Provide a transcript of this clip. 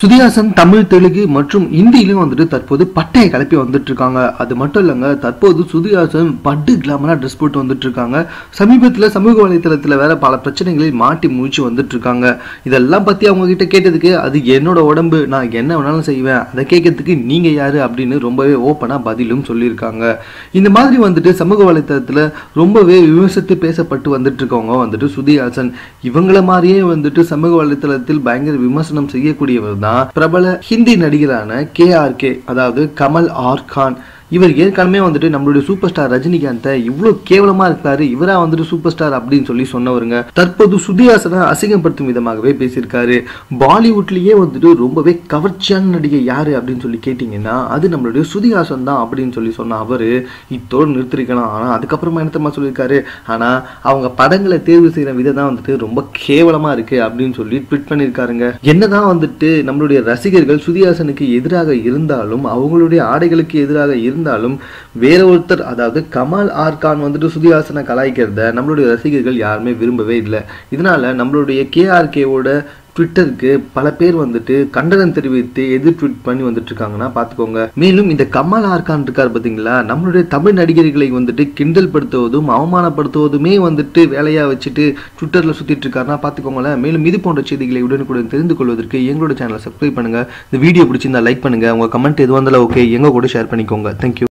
சுதிஹாசன் தமிழ் தெலுங்கு மற்றும் இந்தியிலும் வந்துட்டு தற்போது பட்டையை கிளப்பி வந்துட்டு இருக்காங்க அது மட்டும் இல்லைங்க தற்போது சுதிஹாசன் பட்டு கிளாமரா ட்ரெஸ் போட்டு வந்துட்டு இருக்காங்க சமீபத்தில் சமூக வலைத்தளத்தில் வேற பல பிரச்சனைகளில் மாட்டி முழிச்சு வந்துட்டு இருக்காங்க இதெல்லாம் பத்தி அவங்க கிட்ட கேட்டதுக்கு அது என்னோட உடம்பு நான் என்ன வேணாலும் செய்வேன் அதை கேட்கறதுக்கு நீங்க யாரு அப்படின்னு ரொம்பவே ஓப்பனாக பதிலும் சொல்லியிருக்காங்க. இந்த மாதிரி வந்துட்டு சமூக வலைத்தளத்தில் ரொம்பவே விமர்சித்து பேசப்பட்டு வந்துட்டு இருக்கவங்க வந்துட்டு சுதிஹாசன். இவங்கள மாதிரியே வந்துட்டு சமூக வலைத்தளத்தில் பயங்கர விமர்சனம் செய்யக்கூடியவர் தான் பிரபல ஹிந்தி நடிகரான கே ஆர் கே அதாவது கமல் ஆர் கான். இவர் ஏற்கனவே வந்துட்டு நம்மளுடைய சூப்பர் ஸ்டார் ரஜினிகாந்தை இவ்வளோ கேவலமா இருக்காரு இவரா வந்துட்டு சூப்பர் ஸ்டார் அப்படின்னு சொல்லி சொன்னவருங்க. தற்போது சுதிஹாசனை அசிங்கப்படுத்தும் விதமாகவே பேசியிருக்காரு. பாலிவுட்லயே வந்துட்டு ரொம்பவே கவர்ச்சியான நடிகை யாரு அப்படின்னு சொல்லி கேட்டிங்கன்னா அது நம்மளுடைய சுதிஹாசன் தான் அப்படின்னு சொல்லி சொன்ன அவரு இத்தோடு நிறுத்திருக்கலாம். ஆனா அதுக்கப்புறமா என்னத்தமா சொல்லியிருக்காரு? ஆனா அவங்க படங்களை தேர்வு செய்யற விதம் தான் வந்துட்டு ரொம்ப கேவலமா இருக்கு அப்படின்னு சொல்லி ட்விட் பண்ணியிருக்காருங்க. என்னதான் வந்துட்டு நம்மளுடைய ரசிகர்கள் சுதிஹாசனுக்கு எதிராக இருந்தாலும் அவங்களுடைய ஆடைகளுக்கு எதிராக இருந்தாலும் வேற ஒருத்தர் அதாவது கமால் ஆர் கான் வந்துட்டு சுதிஹாசனை கலாய்க்கிறத நம்மளுடைய ரசிகர்கள் யாருமே விரும்பவே இல்லை. இதனால நம்மளுடைய கேஆர்கேவோட ட்விட்டருக்கு பல பேர் வந்துட்டு கண்டனம் தெரிவித்து எதிர் ட்வீட் பண்ணி வந்துட்டு இருக்காங்கன்னா பார்த்துக்கோங்க. மேலும் இந்த கமல் ஆர்கான் இருக்கார் பார்த்தீங்களா? நம்மளுடைய தமிழ் நடிகர்களை வந்துட்டு கிண்டல் படுத்துவதும் அவமானப்படுத்துவதுமே வந்துட்டு வேலையா வச்சுட்டு ட்விட்டர்ல சுத்திட்டு இருக்காருன்னா பார்த்துக்கோங்களேன். மேலும் இது போன்ற செய்திகளை உடனுக்குடன் தெரிந்து கொள்வதற்கு எங்களோட சேனலை சப்ஸ்கிரைப் பண்ணுங்க. இந்த வீடியோ பிடிச்சிருந்தா லைக் பண்ணுங்க. உங்க கமெண்ட் எதுவாக இருந்தாலும் ஓகே எங்க கூட ஷேர் பண்ணிக்கோங்க. தேங்க்யூ